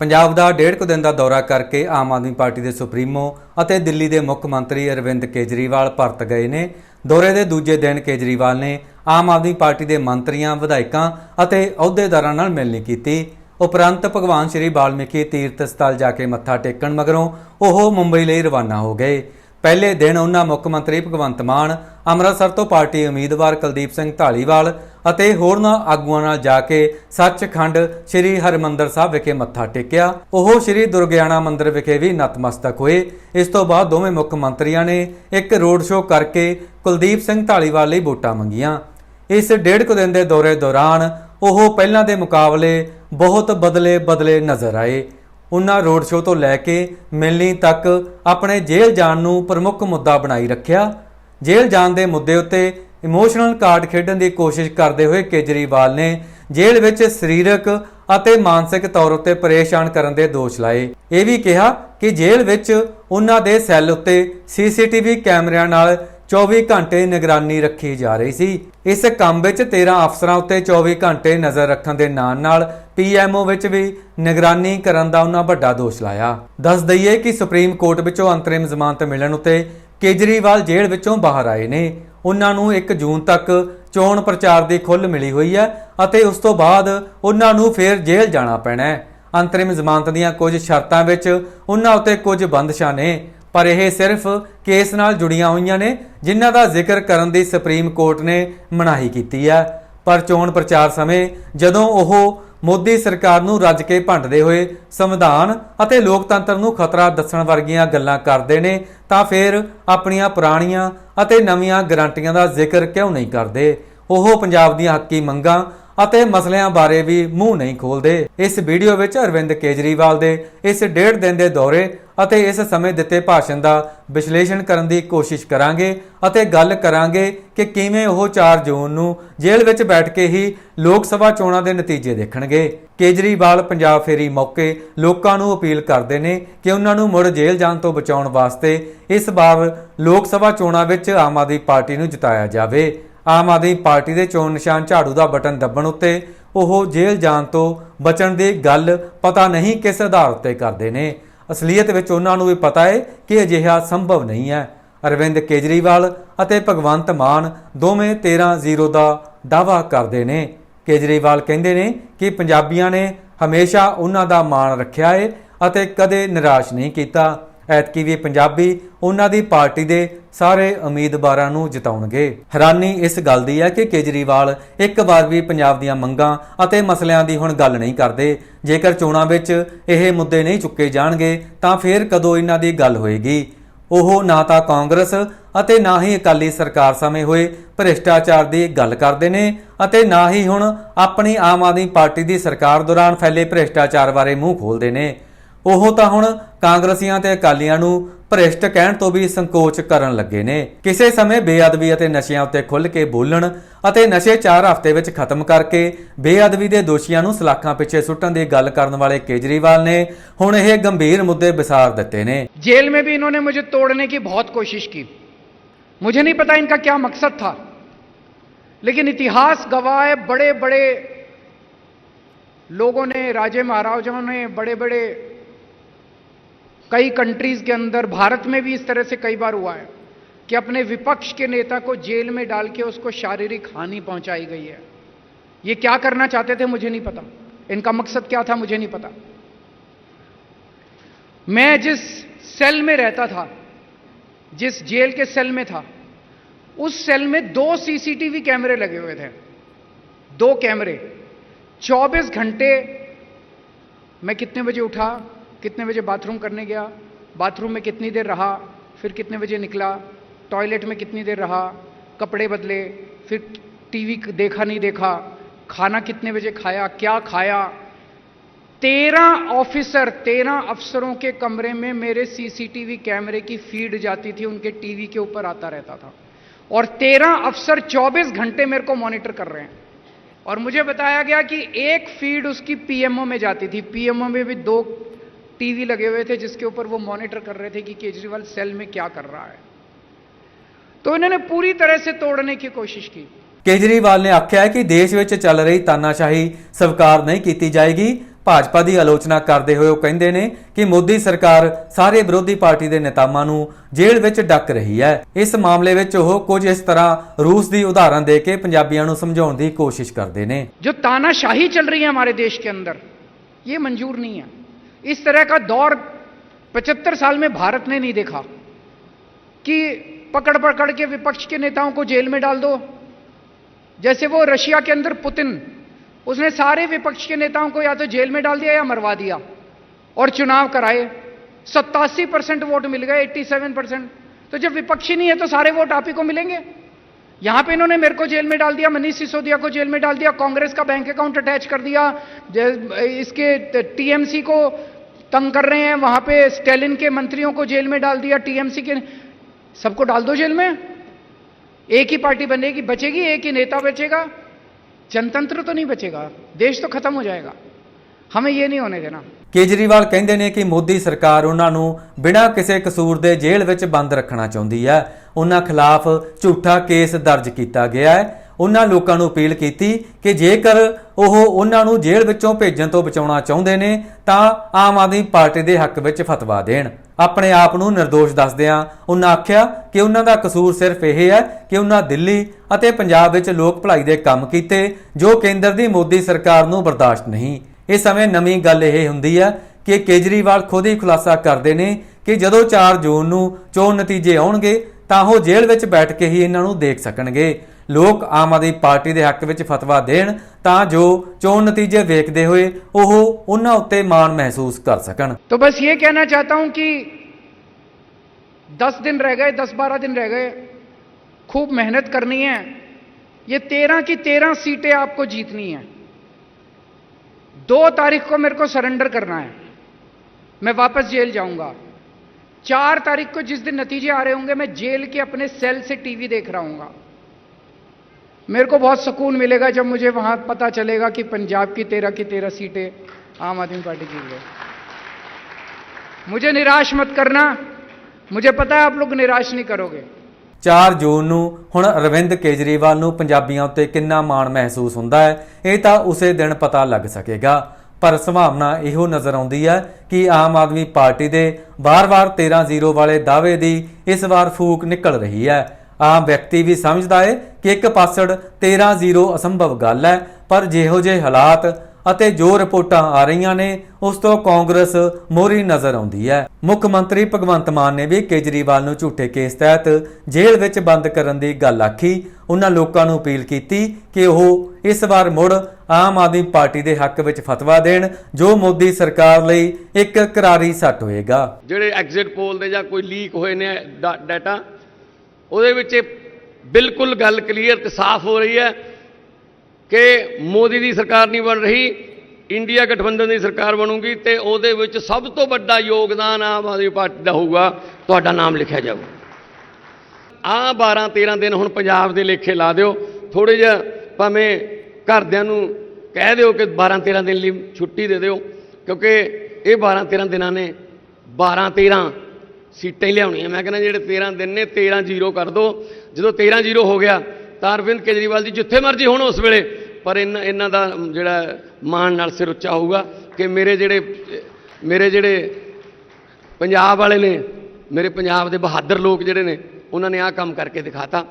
ਪੰਜਾਬ ਦਾ ਡੇਢ ਕੁ ਦਿਨ ਦਾ ਦੌਰਾ ਕਰਕੇ ਆਮ ਆਦਮੀ ਪਾਰਟੀ ਦੇ ਸੁਪਰੀਮੋ ਅਤੇ ਦਿੱਲੀ ਦੇ ਮੁੱਖ ਮੰਤਰੀ ਅਰਵਿੰਦ ਕੇਜਰੀਵਾਲ ਭਾਰਤ ਗਏ ਨੇ। ਦੌਰੇ ਦੇ ਦੂਜੇ ਦਿਨ ਕੇਜਰੀਵਾਲ ਨੇ ਆਮ ਆਦਮੀ ਪਾਰਟੀ ਦੇ ਮੰਤਰੀਆਂ, ਵਿਧਾਇਕਾਂ ਅਤੇ ਅਹੁਦੇਦਾਰਾਂ ਨਾਲ ਮਿਲਣੀ ਕੀਤੀ। ਉਪਰੰਤ ਭਗਵਾਨ ਸ਼੍ਰੀ ਵਾਲਮੀਕੀ ਤੀਰਥ ਸਥਲ ਜਾ ਕੇ ਮੱਥਾ ਟੇਕਣ ਮਗਰੋਂ ਉਹ ਮੁੰਬਈ ਲਈ ਰਵਾਨਾ ਹੋ ਗਏ। ਪਹਿਲੇ ਦਿਨ ਉਹਨਾਂ ਮੁੱਖ ਮੰਤਰੀ ਭਗਵੰਤ ਮਾਨ, ਅੰਮ੍ਰਿਤਸਰ ਤੋਂ ਪਾਰਟੀ ਉਮੀਦਵਾਰ ਕੁਲਦੀਪ ਸਿੰਘ ਢਾਲੀਵਾਲ ਅਤੇ ਹੋਰਨਾਂ ਆਗੂਆਂ ਨਾਲ ਜਾ ਕੇ ਸੱਚਖੰਡ ਸ੍ਰੀ ਹਰਿਮੰਦਰ ਸਾਹਿਬ ਵਿਖੇ ਮੱਥਾ ਟੇਕਿਆ। ਉਹ ਸ੍ਰੀ ਦੁਰਗਿਆਣਾ ਮੰਦਿਰ ਵਿਖੇ ਵੀ ਨਤਮਸਤਕ ਹੋਏ। ਇਸ ਤੋਂ ਬਾਅਦ ਦੋਵੇਂ ਮੁੱਖ ਮੰਤਰੀਆਂ ਨੇ ਇੱਕ ਰੋਡ ਸ਼ੋਅ ਕਰਕੇ ਕੁਲਦੀਪ ਸਿੰਘ ਢਾਲੀਵਾਲ ਲਈ ਵੋਟਾਂ ਮੰਗੀਆਂ। ਇਸ ਡੇਢ ਕੁ ਦਿਨ ਦੇ ਦੌਰੇ ਦੌਰਾਨ ਉਹ ਪਹਿਲਾਂ ਦੇ ਮੁਕਾਬਲੇ ਬਹੁਤ ਬਦਲੇ ਬਦਲੇ ਨਜ਼ਰ ਆਏ। ਉਹਨਾਂ ਰੋਡ ਸ਼ੋਅ ਤੋਂ ਲੈ ਕੇ ਮਿਲਣੀ ਤੱਕ ਆਪਣੇ ਜੇਲ੍ਹ ਜਾਣ ਨੂੰ ਪ੍ਰਮੁੱਖ ਮੁੱਦਾ ਬਣਾਈ ਰੱਖਿਆ। ਜੇਲ੍ਹ ਜਾਣ ਦੇ ਮੁੱਦੇ ਉੱਤੇ ਇਮੋਸ਼ਨਲ ਕਾਰਡ ਖੇਡਣ ਦੀ ਕੋਸ਼ਿਸ਼ ਕਰਦੇ ਹੋਏ ਕੇਜਰੀਵਾਲ ਨੇ ਜੇਲ੍ਹ ਵਿੱਚ ਸਰੀਰਕ ਅਤੇ ਮਾਨਸਿਕ ਤੌਰ ਉੱਤੇ ਪਰੇਸ਼ਾਨ ਕਰਨ ਦੇ ਦੋਸ਼ ਲਾਏ। ਇਹ ਵੀ ਕਿਹਾ ਕਿ ਜੇਲ੍ਹ ਵਿੱਚ ਉਹਨਾਂ ਦੇ ਸੈੱਲ ਉੱਤੇ ਸੀਸੀਟੀਵੀ ਕੈਮਰਿਆਂ ਨਾਲ 24 ਘੰਟੇ ਨਿਗਰਾਨੀ ਰੱਖੀ ਜਾ ਰਹੀ ਸੀ। ਇਸ ਕੰਮ ਵਿੱਚ 13 ਅਫਸਰਾਂ ਉੱਤੇ 24 ਘੰਟੇ ਨਜ਼ਰ ਰੱਖਣ ਦੇ ਨਾਲ ਨਾਲ ਪੀਐਮਓ ਵਿੱਚ ਵੀ ਨਿਗਰਾਨੀ ਕਰਨ ਦਾ ਉਹਨਾਂ ਵੱਡਾ ਦੋਸ਼ ਲਾਇਆ। ਦੱਸ ਦਈਏ ਕਿ ਸੁਪਰੀਮ ਕੋਰਟ ਵਿੱਚੋਂ ਅੰਤਰਿਮ ਜ਼ਮਾਨਤ ਮਿਲਣ ਉੱਤੇ ਕੇਜਰੀਵਾਲ ਜੇਲ੍ਹ ਵਿੱਚੋਂ ਬਾਹਰ ਆਏ ਨੇ। ਉਹਨਾਂ ਨੂੰ 1 ਜੂਨ ਤੱਕ ਚੋਣ ਪ੍ਰਚਾਰ ਦੀ ਖੁੱਲ੍ਹ ਮਿਲੀ ਹੋਈ ਹੈ ਅਤੇ ਉਸ ਤੋਂ ਬਾਅਦ ਉਹਨਾਂ ਨੂੰ ਫੇਰ ਜੇਲ੍ਹ ਜਾਣਾ ਪੈਣਾ ਹੈ। ਅੰਤਰਿਮ ਜ਼ਮਾਨਤ ਦੀਆਂ ਕੁਝ ਸ਼ਰਤਾਂ ਵਿੱਚ ਉਹਨਾਂ ਉੱਤੇ ਕੁਝ ਬੰਦਸ਼ਾਂ ਨੇ, ਪਰ ਇਹ ਸਿਰਫ ਕੇਸ ਨਾਲ ਜੁੜੀਆਂ ਹੋਈਆਂ ਨੇ, ਜਿਨ੍ਹਾਂ ਦਾ ਜ਼ਿਕਰ ਕਰਨ ਦੀ ਸੁਪਰੀਮ ਕੋਰਟ ਨੇ ਮਨਾਹੀ ਕੀਤੀ ਹੈ। ਪਰ ਚੋਣ ਪ੍ਰਚਾਰ ਸਮੇਂ ਜਦੋਂ ਉਹ ਮੋਦੀ ਸਰਕਾਰ ਨੂੰ ਰੱਜ ਕੇ ਭੰਡਦੇ ਹੋਏ ਸੰਵਿਧਾਨ ਅਤੇ ਲੋਕਤੰਤਰ ਨੂੰ ਖਤਰਾ ਦੱਸਣ ਵਰਗੀਆਂ ਗੱਲਾਂ ਕਰਦੇ ਨੇ, ਤਾਂ ਫਿਰ ਆਪਣੀਆਂ ਪੁਰਾਣੀਆਂ ਅਤੇ ਨਵੀਆਂ ਗਰੰਟੀਆਂ ਦਾ ਜ਼ਿਕਰ ਕਿਉਂ ਨਹੀਂ ਕਰਦੇ? ਉਹ ਪੰਜਾਬ ਦੀਆਂ ਹੱਕੀ ਮੰਗਾਂ ਅਤੇ ਮਸਲਿਆਂ ਬਾਰੇ ਵੀ ਮੂੰਹ ਨਹੀਂ ਖੋਲਦੇ। ਇਸ ਵੀਡੀਓ ਵਿੱਚ ਅਰਵਿੰਦ ਕੇਜਰੀਵਾਲ ਦੇ ਇਸ ਡੇਢ ਦਿਨ ਦੇ ਦੌਰੇ ਅਤੇ ਇਸ ਸਮੇਂ ਦਿੱਤੇ ਭਾਸ਼ਣ ਦਾ ਵਿਸ਼ਲੇਸ਼ਣ ਕਰਨ ਦੀ ਕੋਸ਼ਿਸ਼ ਕਰਾਂਗੇ ਅਤੇ ਗੱਲ ਕਰਾਂਗੇ ਕਿ ਕਿਵੇਂ ਉਹ 4 ਜੂਨ ਨੂੰ ਜੇਲ੍ਹ ਵਿੱਚ ਬੈਠ ਕੇ ਹੀ ਲੋਕ ਸਭਾ ਚੋਣਾਂ ਦੇ ਨਤੀਜੇ ਦੇਖਣਗੇ। ਕੇਜਰੀਵਾਲ ਪੰਜਾਬ ਫੇਰੀ ਮੌਕੇ ਲੋਕਾਂ ਨੂੰ ਅਪੀਲ ਕਰਦੇ ਨੇ ਕਿ ਉਹਨਾਂ ਨੂੰ ਮੁੜ ਜੇਲ੍ਹ ਜਾਣ ਤੋਂ ਬਚਾਉਣ ਵਾਸਤੇ ਇਸ ਵਾਰ ਲੋਕ ਸਭਾ ਚੋਣਾਂ ਵਿੱਚ ਆਮ ਆਦਮੀ ਪਾਰਟੀ ਨੂੰ ਜਿਤਾਇਆ ਜਾਵੇ। ਆਮ ਆਦਮੀ ਪਾਰਟੀ ਦੇ ਚੋਣ ਨਿਸ਼ਾਨ ਝਾੜੂ ਦਾ ਬਟਨ ਦੱਬਣ ਉੱਤੇ ਉਹ ਜੇਲ੍ਹ ਜਾਣ ਤੋਂ ਬਚਣ ਦੀ ਗੱਲ ਪਤਾ ਨਹੀਂ ਕਿਸ ਆਧਾਰ ਉੱਤੇ ਕਰਦੇ ਨੇ। ਅਸਲੀਅਤ ਵਿੱਚ ਉਹਨਾਂ ਨੂੰ ਵੀ ਪਤਾ ਹੈ ਕਿ ਅਜਿਹਾ ਸੰਭਵ ਨਹੀਂ ਹੈ। ਅਰਵਿੰਦ ਕੇਜਰੀਵਾਲ ਅਤੇ ਭਗਵੰਤ ਮਾਨ ਦੋਵੇਂ 13-0 ਦਾ ਦਾਅਵਾ ਕਰਦੇ ਨੇ। ਕੇਜਰੀਵਾਲ ਕਹਿੰਦੇ ਨੇ ਕਿ ਪੰਜਾਬੀਆਂ ਨੇ ਹਮੇਸ਼ਾ ਉਹਨਾਂ ਦਾ ਮਾਣ ਰੱਖਿਆ ਹੈ ਅਤੇ ਕਦੇ ਨਿਰਾਸ਼ ਨਹੀਂ ਕੀਤਾ। ਐਤਕੀ ਵੀ ਪੰਜਾਬੀ ਉਹਨਾਂ ਦੀ ਪਾਰਟੀ ਦੇ ਸਾਰੇ ਉਮੀਦਵਾਰਾਂ ਨੂੰ ਜਿਤਾਉਣਗੇ। ਹੈਰਾਨੀ ਇਸ ਗੱਲ ਦੀ ਹੈ ਕਿ ਕੇਜਰੀਵਾਲ ਇੱਕ ਵਾਰ ਵੀ ਪੰਜਾਬ ਦੀਆਂ ਮੰਗਾਂ ਅਤੇ ਮਸਲਿਆਂ ਦੀ ਹੁਣ ਗੱਲ ਨਹੀਂ ਕਰਦੇ। ਜੇਕਰ ਚੋਣਾਂ ਵਿੱਚ ਇਹ ਮੁੱਦੇ ਨਹੀਂ ਚੁੱਕੇ ਜਾਣਗੇ, ਤਾਂ ਫਿਰ ਕਦੋਂ ਇਹਨਾਂ ਦੀ ਗੱਲ ਹੋਏਗੀ? ਉਹ ਨਾ ਤਾਂ ਕਾਂਗਰਸ ਅਤੇ ਨਾ ਹੀ ਅਕਾਲੀ ਸਰਕਾਰ ਸਮੇਂ ਹੋਏ ਭ੍ਰਿਸ਼ਟਾਚਾਰ ਦੀ ਗੱਲ ਕਰਦੇ ਨੇ ਅਤੇ ਨਾ ਹੀ ਹੁਣ ਆਪਣੀ ਆਮ ਆਦਮੀ ਪਾਰਟੀ ਦੀ ਸਰਕਾਰ ਦੌਰਾਨ ਫੈਲੇ ਭ੍ਰਿਸ਼ਟਾਚਾਰ ਬਾਰੇ ਮੂੰਹ ਖੋਲਦੇ ਨੇ। ਉਹ ਤਾਂ ਹੁਣ ਕਾਂਗਰਸੀਆਂ ਤੇ ਅਕਾਲੀਆਂ ਨੂੰ ਭ੍ਰਿਸ਼ਟ ਕਹਿਣ ਤੋਂ ਵੀ ਸੰਕੋਚ ਕਰਨ ਲੱਗੇ ਨੇ ਕਿਸੇ ਸਮੇਂ ਬੇਅਦਬੀ ਅਤੇ ਨਸ਼ਿਆਂ ਉੱਤੇ ਖੁੱਲ੍ਹ ਕੇ ਬੋਲਣ ਅਤੇ ਨਸ਼ੇ 4 ਹਫ਼ਤੇ ਵਿੱਚ ਖਤਮ ਕਰਕੇ ਬੇਅਦਬੀ ਦੇ ਦੋਸ਼ੀਆਂ ਨੂੰ ਸਲਾਖਾਂ ਪਿੱਛੇ ਸੁੱਟਣ ਦੀ ਗੱਲ ਕਰਨ ਵਾਲੇ ਕੇਜਰੀਵਾਲ ਨੇ ਹੁਣ ਇਹ ਗੰਭੀਰ ਮੁੱਦੇ ਵਿਸਾਰ ਦਿੱਤੇ ਨੇ जेल में भी इन्होंने मुझे तोड़ने की बहुत कोशिश की मुझे नहीं पता इनका क्या मकसद था लेकिन इतिहास गवाह है बड़े बड़े लोगों ने राजे महाराजाओं ने बड़े बड़े कई कंट्रीज़ के अंदर, भारत में भी इस तरह से कई बार हुआ है कि अपने विपक्ष के नेता को जेल में डाल के उसको शारीरिक हानि पहुंचाई गई है। ये क्या करना चाहते थे मुझे नहीं पता। इनका मकसद क्या था मुझे नहीं पता। मैं जिस सेल में रहता था, जिस जेल के सेल में था, उस सेल में दो सीसीटीवी कैमरे लगे हुए थे। दो कैमरे। 24 घंटे मैं कितने बजे उठा? कितने बजे बाथरूम करने गया, बाथरूम में कितनी देर रहा, फिर कितने बजे निकला, टॉयलेट में कितनी देर रहा, कपड़े बदले, फिर टीवी देखा नहीं देखा, खाना कितने बजे खाया, क्या खाया। तेरह ऑफिसर, तेरह अफसरों के कमरे में मेरे सीसीटीवी कैमरे की फ़ीड जाती थी, उनके टीवी के ऊपर आता रहता था। और तेरह अफसर 24 घंटे मेरे को मॉनिटर कर रहे हैं। और मुझे बताया गया कि एक फ़ीड उसकी पीएमओ में जाती थी। पीएमओ में भी दो टीवी लगे हुए थे जिसके ऊपर वो मॉनिटर कर रहे थे कि केजरीवाल सेल में क्या कर रहा है तो इन्होंने पूरी तरह से तोड़ने की कोशिश की ਕੇਜਰੀਵਾਲ ਨੇ ਆਖਿਆ ਹੈ ਕਿ ਦੇਸ਼ ਵਿੱਚ ਚੱਲ ਰਹੀ ਤਾਨਾਸ਼ਾਹੀ ਸਵੀਕਾਰ ਨਹੀਂ ਕੀਤੀ ਜਾਏਗੀ ਭਾਜਪਾ ਦੀ ਆਲੋਚਨਾ ਕਰਦੇ ਹੋਏ ਉਹ ਕਹਿੰਦੇ ਨੇ ਕਿ ਮੋਦੀ ਸਰਕਾਰ ਸਾਰੇ ਵਿਰੋਧੀ ਪਾਰਟੀ ਦੇ ਨੇਤਾਵਾਂ ਨੂੰ ਜੇਲ੍ਹ ਵਿੱਚ ਡੱਕ ਰਹੀ ਹੈ ਇਸ ਮਾਮਲੇ ਵਿੱਚ ਉਹ ਕੁਝ ਇਸ ਤਰ੍ਹਾਂ ਰੂਸ ਦੀ ਉਦਾਹਰਨ ਦੇ ਕੇ ਪੰਜਾਬੀਆਂ ਨੂੰ ਸਮਝਾਉਣ ਦੀ ਕੋਸ਼ਿਸ਼ ਕਰਦੇ ਨੇ जो तानाशाही चल रही है हमारे देश के अंदर ये मंजूर नहीं है इस तरह का दौर 75 साल में भारत ने नहीं देखा कि पकड़ पकड़ के विपक्ष के नेताओं को जेल में डाल दो। जैसे वो रशिया के अंदर पुतिन, उसने सारे विपक्ष के नेताओं को या तो जेल में डाल दिया या मरवा दिया और चुनाव कराए। सत्तासी परसेंट वोट मिल गए 87 परसेंट। तो जब विपक्षी नहीं है तो सारे वोट आप ही को मिलेंगे। यहाँ पे इन्होंने मेरे को जेल में डाल दिया, मनीष सिसोदिया को जेल में डाल दिया, कांग्रेस का बैंक अकाउंट अटैच कर दिया इसके टीएमसी को तंग कर रहे हैं वहां पे स्टेलिन के मंत्रियों को जेल में डाल दिया टीएमसी के सबको डाल दो जेल में एक ही पार्टी बनेगी बचेगी एक ही नेता बचेगा जनतंत्र तो नहीं बचेगा देश तो खत्म हो जाएगा हमें ये नहीं होने देना ਕੇਜਰੀਵਾਲ ਕਹਿੰਦੇ ਨੇ ਕਿ ਮੋਦੀ ਸਰਕਾਰ ਉਹਨਾਂ ਨੂੰ ਬਿਨਾਂ ਕਿਸੇ ਕਸੂਰ ਦੇ ਜੇਲ੍ਹ ਵਿੱਚ ਬੰਦ ਰੱਖਣਾ ਚਾਹੁੰਦੀ ਹੈ ਉਹਨਾਂ ਖਿਲਾਫ ਝੂਠਾ ਕੇਸ ਦਰਜ ਕੀਤਾ ਗਿਆ ਹੈ ਉਹਨਾਂ ਲੋਕਾਂ ਨੂੰ ਅਪੀਲ ਕੀਤੀ ਕਿ ਜੇਕਰ ਉਹ ਉਹਨਾਂ ਨੂੰ ਜੇਲ੍ਹ ਵਿੱਚੋਂ ਭੇਜਣ ਤੋਂ ਬਚਾਉਣਾ ਚਾਹੁੰਦੇ ਨੇ, ਤਾਂ ਆਮ ਆਦਮੀ ਪਾਰਟੀ ਦੇ ਹੱਕ ਵਿੱਚ ਫਤਵਾ ਦੇਣ। ਆਪਣੇ ਆਪ ਨੂੰ નિર્ਦੋਸ਼ ਦੱਸਦਿਆਂ ਉਹਨਾਂ ਆਖਿਆ ਕਿ ਉਹਨਾਂ ਦਾ ਕਸੂਰ ਸਿਰਫ ਇਹ ਹੈ ਕਿ ਉਹਨਾਂ ਦਿੱਲੀ ਅਤੇ ਪੰਜਾਬ ਵਿੱਚ ਲੋਕ ਭਲਾਈ ਦੇ ਕੰਮ ਕੀਤੇ, ਜੋ ਕੇਂਦਰ ਦੀ ਮੋਦੀ ਸਰਕਾਰ ਨੂੰ ਬਰਦਾਸ਼ਤ ਨਹੀਂ। ਇਸ ਸਮੇਂ ਨਵੀਂ ਗੱਲ ਇਹ ਹੁੰਦੀ ਹੈ ਕਿ ਕੇਜਰੀਵਾਲ ਖੁਦ ਹੀ ਖੁਲਾਸਾ ਕਰਦੇ ਨੇ ਕਿ ਜਦੋਂ 4 ਜੂਨ ਨੂੰ ਚੋਣ ਨਤੀਜੇ ਆਉਣਗੇ, ਤਾਂ ਉਹ ਜੇਲ੍ਹ ਵਿੱਚ ਬੈਠ ਕੇ ਹੀ ਇਹਨਾਂ ਨੂੰ ਦੇਖ ਸਕਣਗੇ। ਲੋਕ ਆਮ ਆਦਮੀ ਪਾਰਟੀ ਦੇ ਹੱਕ ਵਿੱਚ ਫਤਵਾ ਦੇਣ ਤਾਂ ਜੋ ਚੋਣ ਨਤੀਜੇ ਵੇਖਦੇ ਹੋਏ ਉਹ ਉਹਨਾਂ ਉੱਤੇ ਮਾਣ ਮਹਿਸੂਸ ਕਰ ਸਕਣ तो बस ये कहना चाहता हूं कि दस दिन रह गए दस बारह दिन रह गए खूब मेहनत करनी है ये तेरह की तेरह सीटें आपको जीतनी है दो तारीख को मेरे को सरेंडर करना है मैं वापस जेल जाऊंगा चार तारीख को जिस दिन नतीजे आ रहे होंगे मैं जेल के अपने सेल से टीवी देख रहा हूंगा मेरे को बहुत सुकून मिलेगा जब मुझे वहां पता चलेगा कि पंजाब की तेरह की तेरह सीटें आम आदमी पार्टी जीत गई मुझे निराश मत करना मुझे पता है आप लोग निराश नहीं करोगे 4 ਜੂਨ ਨੂੰ ਹੁਣ ਅਰਵਿੰਦ ਕੇਜਰੀਵਾਲ ਨੂੰ ਪੰਜਾਬੀਆਂ ਉੱਤੇ ਕਿੰਨਾ ਮਾਣ ਮਹਿਸੂਸ ਹੁੰਦਾ ਹੈ ਇਹ ਤਾਂ ਉਸੇ ਦਿਨ ਪਤਾ ਲੱਗ ਸਕੇਗਾ ਪਰ ਸੰਭਾਵਨਾ ਇਹੋ ਨਜ਼ਰ ਆਉਂਦੀ ਹੈ ਕਿ ਆਮ ਆਦਮੀ ਪਾਰਟੀ ਦੇ ਵਾਰ-ਵਾਰ 13-0 ਵਾਲੇ ਦਾਅਵੇ ਦੀ ਇਸ ਵਾਰ ਫੂਕ ਨਿਕਲ ਰਹੀ ਹੈ ਆਮ ਵਿਅਕਤੀ ਵੀ ਸਮਝਦਾ ਹੈ ਕਿ ਇੱਕ ਪਾਸੜ 13-0 ਅਸੰਭਵ ਗੱਲ ਹੈ, ਪਰ ਜਿਹੋ ਜਿਹੇ ਹਾਲਾਤ ਅਤੇ ਜੋ ਰਿਪੋਰਟਾਂ ਆ ਰਹੀਆਂ ਨੇ, ਉਸ ਤੋਂ ਕਾਂਗਰਸ ਮੋਹਰੀ ਨਜ਼ਰ ਆਉਂਦੀ ਹੈ। ਮੁੱਖ ਮੰਤਰੀ ਭਗਵੰਤ ਮਾਨ ਨੇ ਵੀ ਕੇਜਰੀਵਾਲ ਨੂੰ ਝੂਠੇ ਕੇਸ ਤਹਿਤ ਜੇਲ੍ਹ ਵਿੱਚ ਬੰਦ ਕਰਨ ਦੀ ਗੱਲ ਆਖੀ। ਉਹਨਾਂ ਲੋਕਾਂ ਨੂੰ ਅਪੀਲ ਕੀਤੀ ਕਿ ਉਹ ਇਸ ਵਾਰ ਮੁੜ ਆਮ ਆਦਮੀ ਪਾਰਟੀ ਦੇ ਹੱਕ ਵਿੱਚ ਫਤਵਾ ਦੇਣ, ਜੋ ਮੋਦੀ ਸਰਕਾਰ ਲਈ ਇੱਕ ਕਰਾਰੀ ਸੱਟ ਹੋਏਗਾ। ਜਿਹੜੇ ਐਗਜ਼ਿਟ ਪੋਲ ਦੇ ਜਾਂ ਕੋਈ ਲੀਕ ਹੋਏ ਨੇ ਡਾਟਾ ਉਹਦੇ ਵਿੱਚ ਇਹ ਬਿਲਕੁਲ ਗੱਲ ਕਲੀਅਰ ਤੇ ਸਾਫ਼ ਹੋ ਰਹੀ ਹੈ ਕਿ ਮੋਦੀ ਦੀ ਸਰਕਾਰ ਨਹੀਂ ਬਣ ਰਹੀ, ਇੰਡੀਆ ਗਠਬੰਧਨ ਦੀ ਸਰਕਾਰ ਬਣੂਗੀ ਤੇ ਉਹਦੇ ਵਿੱਚ ਸਭ ਤੋਂ ਵੱਡਾ ਯੋਗਦਾਨ ਆਮ ਆਦਮੀ ਪਾਰਟੀ ਦਾ ਹੋਊਗਾ, ਤੁਹਾਡਾ ਨਾਮ ਲਿਖਿਆ ਜਾਊਗਾ ਆ 12 13 ਦਿਨ ਹੁਣ ਪੰਜਾਬ ਦੇ ਲੇਖੇ ਲਾ ਦਿਓ ਥੋੜੇ ਜਿਹਾ ਭਾਵੇਂ ਘਰਦਿਆਂ ਨੂੰ ਕਹਿ ਦਿਓ ਕਿ 12 13 ਦਿਨ ਲਈ ਛੁੱਟੀ ਦੇ ਦਿਓ, ਕਿਉਂਕਿ ਇਹ 12 13 ਦਿਨਾਂ ਨੇ 12 13 ਸੀਟਾਂ ਹੀ ਲਿਆਉਣੀਆਂ। ਮੈਂ ਕਹਿੰਦਾ ਜਿਹੜੇ 13 ਦਿਨ ਨੇ 13 ਜ਼ੀਰੋ ਕਰ ਦਿਓ ਜਦੋਂ 13 ਜ਼ੀਰੋ ਹੋ ਗਿਆ, ਤਾਂ ਅਰਵਿੰਦ ਕੇਜਰੀਵਾਲ ਜੀ ਜਿੱਥੇ ਮਰਜ਼ੀ ਹੋਣ ਉਸ ਵੇਲੇ। ਪਰ ਇਹਨਾਂ ਇਹਨਾਂ ਦਾ ਜਿਹੜਾ ਮਾਣ ਨਾਲ ਸਿਰ ਉੱਚਾ ਹੋਊਗਾ ਕਿ ਮੇਰੇ ਜਿਹੜੇ ਮੇਰੇ ਜਿਹੜੇ ਪੰਜਾਬ ਵਾਲੇ ਨੇ, ਮੇਰੇ ਪੰਜਾਬ ਦੇ ਬਹਾਦਰ ਲੋਕ ਜਿਹੜੇ ਨੇ, ਉਹਨਾਂ ਨੇ ਆਹ ਕੰਮ ਕਰਕੇ ਦਿਖਾਤਾ।